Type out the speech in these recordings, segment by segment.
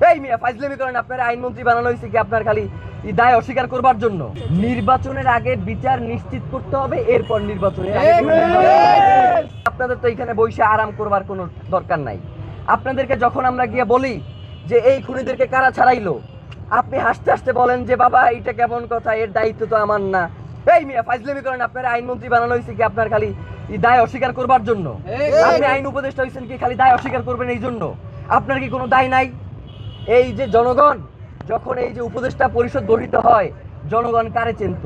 এই মিয়া ফাইজলামি করেন আপনার আইনমন্ত্রী বানানো হয়েছে কি আপনার খালি এই দায় অস্বীকার করবার জন্য? নির্বাচনের আগে বিচার নিশ্চিত করতে হবে এরপর নির্বাচনে আপনাদের তো এখানে বসে আরাম করবার কোনো দরকার নাই। আপনাদেরকে যখন আমরা গিয়ে বলি যে এই খুনিদেরকে কারা ছাড়াইলো আপনি হাসতে হাসতে বলেন যে বাবা এটা কেমন কথা এর দায়িত্ব তো আমার না। এই মিয়া ফাইজলামি করেন আপনার আইনমন্ত্রী বানানো হয়েছে কি আপনার খালি এই দায় অস্বীকার করবার জন্য? আপনি আইন উপদেষ্টা হয়েছেন কি খালি দায় অস্বীকার করবেন এই জন্য? আপনার কি কোনো দায় নাই? এই যে জনগণ, যখন এই যে উপদেষ্টা পরিষদ গঠিত হয়, জনগণ কারে চিনত?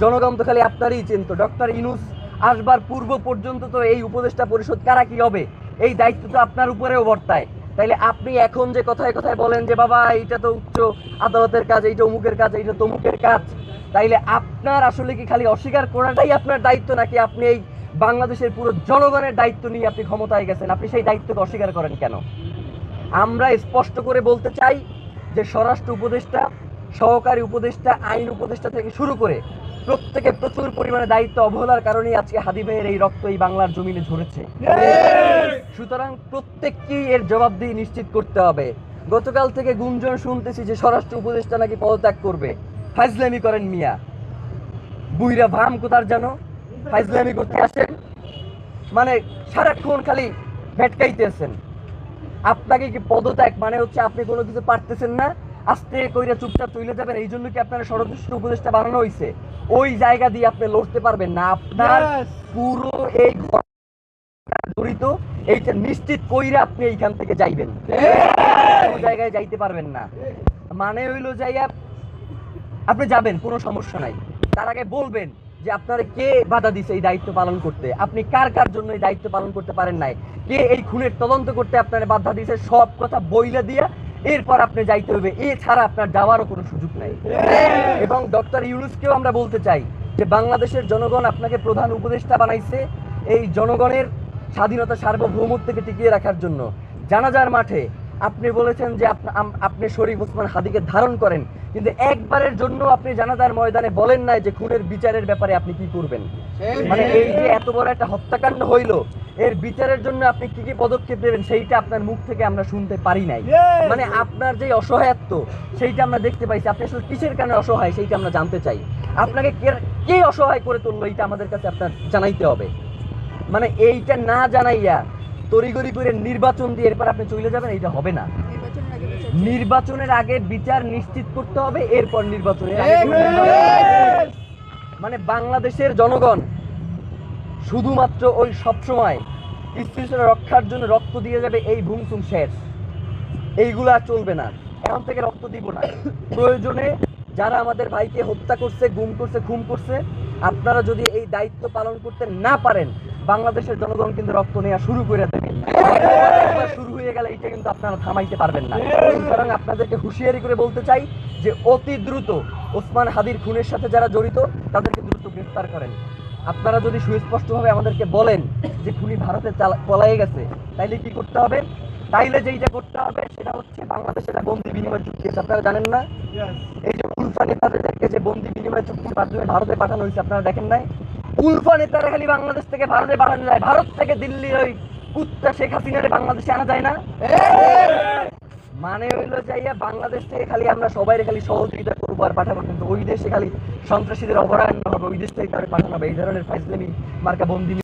জনগণ তো খালি আপনারই চিনত। ডক্টর ইনুস আসবার পূর্ব পর্যন্ত তো এই উপদেষ্টা পরিষদ কারা কি হবে? এই দায়িত্ব তো আপনার উপরেও বর্তায়। তাইলে আপনি এখন যে কথায় কথায় বলেন যে, বাবা, এইটা তো উচ্চ আদালতের কাজ, এইটা অমুকের কাজ, এইটা তমুকের কাজ। তাইলে আপনার আসলে কি খালি অস্বীকার করাটাই আপনার দায়িত্ব, নাকি আপনি এই বাংলাদেশের পুরো জনগণের দায়িত্ব নিয়ে আপনি ক্ষমতায় গেছেন? আপনি সেই দায়িত্বকে অস্বীকার করেন কেন? আমরা স্পষ্ট করে বলতে চাই যে স্বরাষ্ট্র উপদেষ্টা, সহকারী উপদেষ্টা, আইন উপদেষ্টা থেকে শুরু করে প্রত্যেকে প্রচুর পরিমাণে দায়িত্ব অবহেলার কারণেই আজকে হাদি ভাইয়ের এই রক্ত এই বাংলার জমিনে ঝরেছে। সুতরাং প্রত্যেককেই এর জবাব জবাবদিহি নিশ্চিত করতে হবে। গতকাল থেকে গুঞ্জন শুনতেছি যে স্বরাষ্ট্র উপদেষ্টা নাকি পদত্যাগ করবে। ফাইজলামি করেন মিয়া। বুইরা ভাম কোথার যেন ফাইজলামি করতে আসেন। মানে সারাক্ষণ খালি ভেটকাইতেছেন। আপনাকে কি পদত্যাগ? মানে হচ্ছে আপনি কোনো কিছু পারতেছেন না? আস্তে কইরা চুপচাপ চলে যাবেন এই জন্য কি আপনার ষড়যন্ত্র উপদেশটা বানানো হয়েছে ওই জায়গা দিয়ে আপনি লড়তে পারবেন না। আপনার পুরো এই জড়িত এইটা নিশ্চিত কইরা আপনি এইখান থেকে যাইবেন। জায়গায় যাইতে পারবেন না। মানে হইল যাইয়া আপনি যাবেন কোনো সমস্যা নাই। তার আগে বলবেন যে আপনার কে বাধা দিছে এই দায়িত্ব পালন করতে? আপনি কার কার জন্য এই দায়িত্ব পালন করতে পারেন নাই? কে এই খুনের তদন্ত করতে আপনার বাধা দিছে? সব কথা বইলে দিয়া এরপর আপনি যাইতে হবে এছাড়া আপনার যাওয়ারও কোনো সুযোগ নাই। এবং ডক্টর ইউনুসকেও আমরা বলতে চাই যে বাংলাদেশের জনগণ আপনাকে প্রধান উপদেষ্টা বানাইছে এই জনগণের স্বাধীনতা সার্বভৌমত্বকে টিকিয়ে রাখার জন্য। জানাজার মাঠে আপনি বলেছেন যে আপনি শরীফ ওসমান হাদিকে ধারণ করেন কিন্তু একবারের জন্য আপনি জানাজার ময়দানে বলেন নাই যে খুনের বিচারের ব্যাপারে আপনি কি করবেন? মানে এই যে এত বড় একটা হত্যাকাণ্ড হইল এর বিচারের জন্য আপনি কি কি পদক্ষেপ নেবেন সেইটা আপনার মুখ থেকে আমরা শুনতে পারি নাই। মানে আপনার যে অসহায়ত্ব সেইটা আমরা দেখতে পাইছি। আপনি আসলে কিসের কারণে অসহায় সেইটা আমরা জানতে চাই। আপনাকে কে- কে অসহায় করে তুললো এইটা আমাদের কাছে আপনার জানাইতে হবে। মানে এইটা না জানাইয়া তড়িগড়ি করে নির্বাচন দিয়ে এরপর আপনি চলে যাবেন এইটা হবে না। নির্বাচনের আগে বিচার নিশ্চিত করতে হবে এরপর নির্বাচনে মানে বাংলাদেশের জনগণ শুধুমাত্র ওই সবসময় স্থিতিশীলতা রক্ষার জন্য রক্ত দিয়ে যাবে এই ভুমসুম শেষ এইগুলো আর চলবে না। এখন থেকে রক্ত দিব না। প্রয়োজনে যারা আমাদের ভাইকে হত্যা করছে গুম করছে খুন করছে আপনারা যদি এই দায়িত্ব পালন করতে না পারেন বাংলাদেশের জনগণ কিন্তু রক্ত নেওয়া শুরু করে দেবে। শুরু হয়ে গেলে এটা কিন্তু আপনারা থামাইতে পারবেন না। সুতরাং আপনাদেরকে হুঁশিয়ারি করে বলতে চাই যে অতি দ্রুত ওসমান হাদির খুনের সাথে যারা জড়িত তাদেরকে দ্রুত গ্রেফতার করেন। আপনারা যদি সুস্পষ্টভাবে আমাদেরকে বলেন যে খুনি ভারতে পলায়ে গেছে তাইলে কি করতে হবে? তাইলে যেইটা করতে হবে সেটা হচ্ছে বাংলাদেশের একটা বন্দি বিনিময় চুক্তি আছে আপনারা জানেন না? এই যে উলফা নেতাদেরকে যে বন্দি বিনিময় চুক্তির মাধ্যমে ভারতে পাঠানো হয়েছে আপনারা দেখেন নাই? উলফা নেতারা খালি বাংলাদেশ থেকে ভারতে পাঠানো যায়। ভারত থেকে ওই কুত্তা শেখ হাসিনারে বাংলাদেশে আনা যায় না। মানে হইল যাইয়া বাংলাদেশ থেকে খালি আমরা সবাই খালি সহযোগিতা করব আর পাঠাবো। কিন্তু ওই দেশে খালি সন্ত্রাসীদের অভয়ারণ্য হবে, ওই দেশ থেকে পাঠানো হবে। এই ধরনের ফাইজলামি মার্কা বন্দি